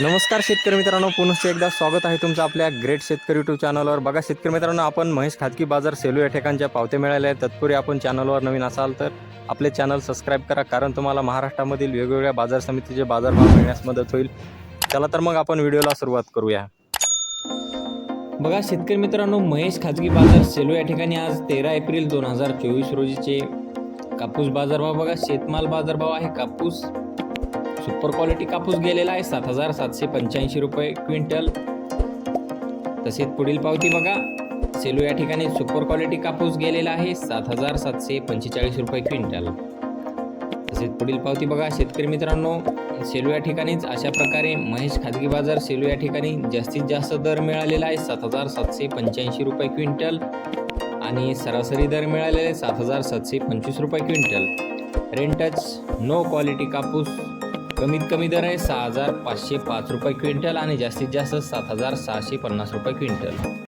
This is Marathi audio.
नमस्कार शेतकरी मित्रांनो पुनश्च एकदा स्वागत आहे तुमचं आपल्या ग्रेट शेतकरी यूट्यूब चॅनलवर. बघा शेतकरी मित्रांनो आपण महेश खाजगी बाजार सेलू या ठिकाणच्या पावत्या मिळाल्या आहेत. तत्पूर्वी आपण चॅनलवर नवीन असाल तर आपले चॅनल सबस्क्राईब करा कारण तुम्हाला महाराष्ट्रामधील वेगवेगळ्या बाजार समितीचे बाजारभाव मिळण्यास मदत होईल. चला तर मग आपण व्हिडिओला सुरुवात करूया. बघा शेतकरी मित्रांनो महेश खाजगी बाजार सेलू या ठिकाणी आज तेरा एप्रिल दोन हजार चोवीस रोजीचे कापूस बाजारभाव. बघा शेतमाल बाजारभाव आहे कापूस सुपर क्वालिटी कापूस गेलेला आहे सात हजार सातशे पंच्याऐंशी रुपये क्विंटल. तसेच पुढील पावती बघा. सेलू या ठिकाणी सुपर क्वालिटी कापूस गेलेला आहे सात हजार सातशे पंचेचाळीस रुपये क्विंटल. तसेच पुढील पावती बघा शेतकरी मित्रांनो. सेलू या ठिकाणीच अशा प्रकारे महेश खाजगी बाजार सेलू या ठिकाणी जास्तीत जास्त दर मिळालेला आहे सात हजार सातशे पंच्याऐंशी रुपये क्विंटल. आणि सरासरी दर मिळालेले आहे सात हजार सातशे पंचवीस रुपये क्विंटल. रेंटच नो क्वालिटी कापूस. कमीत कमी दर आहे सहा हजार पाचशे पाच रुपये क्विंटल आणि जास्तीत जास्त सात हजार सहाशे पन्नास रुपये क्विंटल.